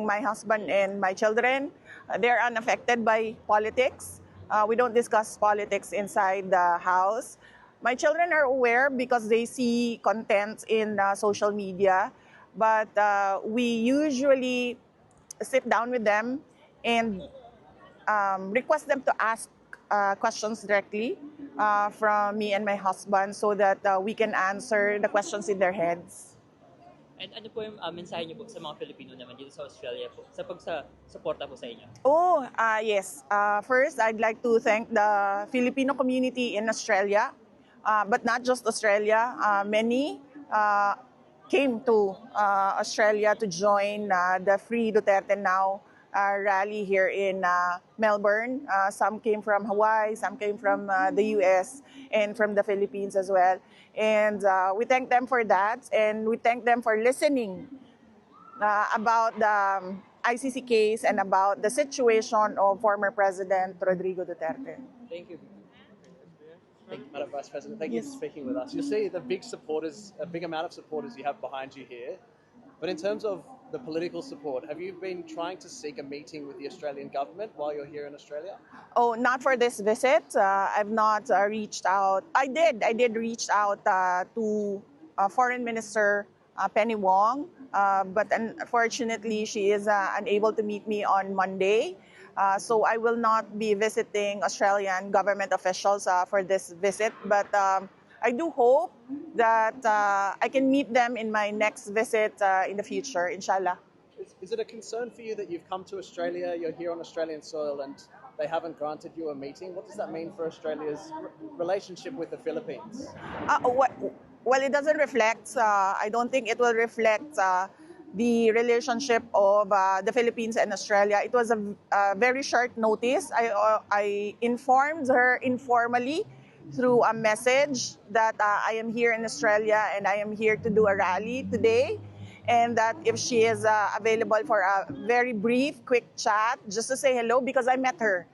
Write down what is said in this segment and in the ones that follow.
my husband and my children. Uh, they're unaffected by politics. Uh, we don't discuss politics inside the house. My children are aware because they see content in uh, social media, but uh, we usually sit down with them and um, request them to ask uh, questions directly uh, from me and my husband so that uh, we can answer the questions in their heads. And ano po yung uh, mensahe niyo po sa mga Pilipino naman dito sa Australia po sa pagsa-suporta po sa inyo? Oh, uh, yes. Uh, first, I'd like to thank the Filipino community in Australia, uh, but not just Australia. Uh, many uh, came to uh, Australia to join uh, the Free Duterte Now uh, rally here in uh, Melbourne. Uh, some came from Hawaii, some came from uh, the US, and from the Philippines as well. And uh, we thank them for that, and we thank them for listening uh, about the um, ICC case and about the situation of former President Rodrigo Duterte. Thank you. Thank you, Madam Vice President. Thank you for speaking with us. You'll see the big supporters, a big amount of supporters you have behind you here. But in terms of the political support, have you been trying to seek a meeting with the Australian government while you're here in Australia? Oh, not for this visit. Uh, I've not uh, reached out. I did. I did reach out uh, to uh, Foreign Minister uh, Penny Wong, uh, but unfortunately, she is unable to meet me on Monday. So I will not be visiting Australian government officials for this visit. But um, I do hope that uh, I can meet them in my next visit uh, in the future, inshallah. Is, is it a concern for you that you've come to Australia, you're here on Australian soil, and they haven't granted you a meeting? What does that mean for Australia's r- relationship with the Philippines? Uh, what, well, it doesn't reflect. Uh, I don't think it will reflect uh, the relationship of uh, the Philippines and Australia. It was a, a very short notice. I, uh, I informed her informally through a message that uh, I am here in Australia and I am here to do a rally today. And that if she is uh, available for a very brief, quick chat, just to say hello, because I met her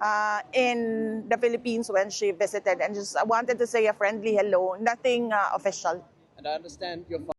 uh, in the Philippines when she visited and just I wanted to say a friendly hello, nothing uh, official. And I understand your